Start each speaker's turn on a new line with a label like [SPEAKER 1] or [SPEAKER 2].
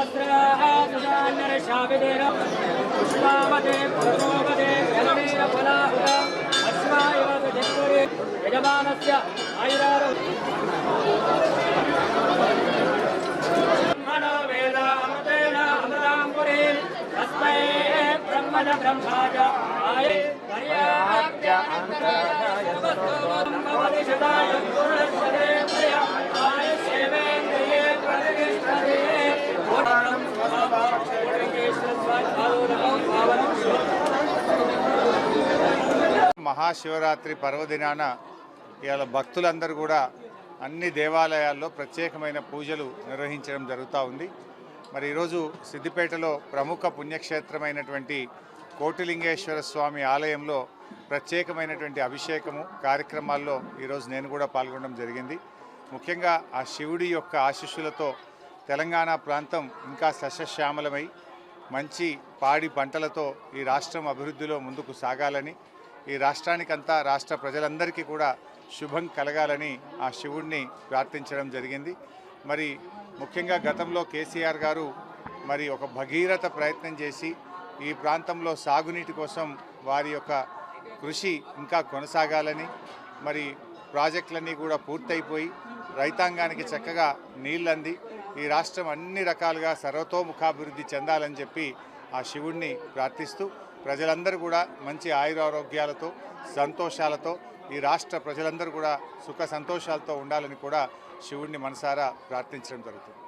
[SPEAKER 1] సహస్రాः సుజాన్నరశావిదేన పుష్పావతే పురసోపదే జనమేన ఫలాహుత అశ్వాయవ జన్మరే యజమానస్య ఆయురారు తస్మై బ్రహ్మణ బ్రహ్మాయ
[SPEAKER 2] మహాశివరాత్రి పర్వదినాన ఇవాళ భక్తులందరూ కూడా అన్ని దేవాలయాల్లో ప్రత్యేకమైన పూజలు నిర్వహించడం జరుగుతూ ఉంది. మరి ఈరోజు సిద్దిపేటలో ప్రముఖ పుణ్యక్షేత్రమైనటువంటి కోటిలింగేశ్వర స్వామి ఆలయంలో ప్రత్యేకమైనటువంటి అభిషేకము కార్యక్రమాల్లో ఈరోజు నేను కూడా పాల్గొనడం జరిగింది. ముఖ్యంగా ఆ శివుడి యొక్క ఆశీస్సులతో తెలంగాణ ప్రాంతం ఇంకా సస్యశ్యామలమై మంచి పాడి పంటలతో ఈ రాష్ట్రం అభివృద్ధిలో ముందుకు సాగాలని ఈ రాష్ట్రానికంతా రాష్ట్ర ప్రజలందరికీ కూడా శుభం కలగాలని ఆ శివుణ్ణి ప్రార్థించడం జరిగింది. మరి ముఖ్యంగా గతంలో కేసీఆర్ గారు మరి ఒక భగీరథ ప్రయత్నం చేసి ఈ ప్రాంతంలో సాగునీటి కోసం వారి యొక్క కృషి ఇంకా కొనసాగాలని మరి ప్రాజెక్టులన్నీ కూడా పూర్తయిపోయి రైతాంగానికి చక్కగా నీళ్ళంది. ఈ రాష్ట్రం అన్ని రకాలుగా సర్వతోముఖాభివృద్ధి చెందాలని చెప్పి ఆ శివుణ్ణి ప్రార్థిస్తూ ప్రజలందరూ కూడా మంచి ఆయురారోగ్యాలతో సంతోషాలతో ఈ రాష్ట్ర ప్రజలందరూ కూడా సుఖ సంతోషాలతో ఉండాలని కూడా శివుణ్ణి మనసారా ప్రార్థించడం జరుగుతుంది.